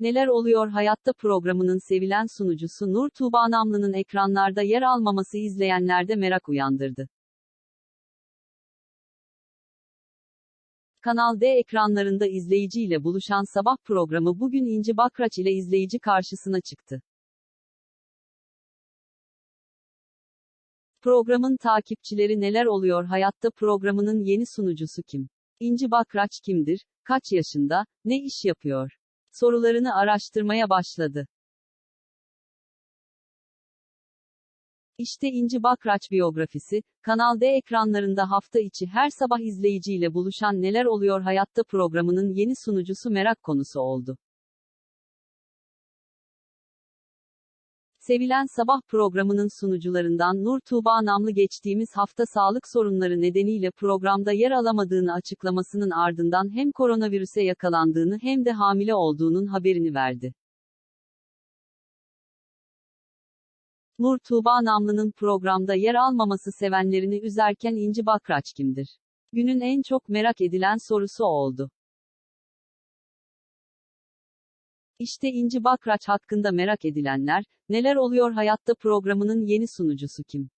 Neler Oluyor Hayatta programının sevilen sunucusu Nur Tuğba Namlı'nın ekranlarda yer almaması izleyenlerde merak uyandırdı. Kanal D ekranlarında izleyiciyle buluşan sabah programı bugün İnci Bakraç ile izleyici karşısına çıktı. Programın takipçileri neler oluyor hayatta programının yeni sunucusu kim? İnci Bakraç kimdir? Kaç yaşında? Ne iş yapıyor? Sorularını araştırmaya başladı. İşte İnci Bakraç biyografisi, Kanal D ekranlarında hafta içi her sabah izleyiciyle buluşan Neler Oluyor Hayatta programının yeni sunucusu merak konusu oldu. Sevilen sabah programının sunucularından Nur Tuğba Namlı geçtiğimiz hafta sağlık sorunları nedeniyle programda yer alamadığını açıklamasının ardından hem koronavirüse yakalandığını hem de hamile olduğunun haberini verdi. Nur Tuğba Namlı'nın programda yer almaması sevenlerini üzerken İnci Bakraç kimdir? Günün en çok merak edilen sorusu oldu. İşte İnci Bakraç hakkında merak edilenler, neler oluyor hayatta programının yeni sunucusu kim?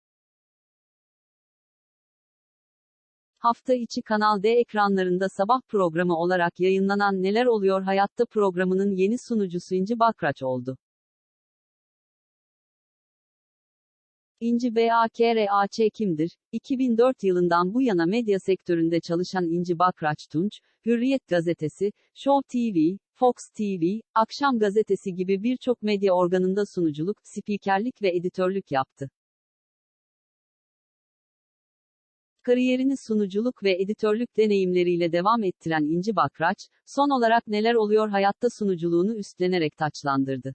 Hafta içi Kanal D ekranlarında sabah programı olarak yayınlanan Neler Oluyor Hayatta programının yeni sunucusu İnci Bakraç oldu. İnci BAKRAÇ kimdir? 2004 yılından bu yana medya sektöründe çalışan İnci Bakraç Tunç, Hürriyet Gazetesi, Show TV, Fox TV, Akşam Gazetesi gibi birçok medya organında sunuculuk, spikerlik ve editörlük yaptı. Kariyerini sunuculuk ve editörlük deneyimleriyle devam ettiren İnci Bakraç, son olarak neler oluyor hayatta sunuculuğunu üstlenerek taçlandırdı.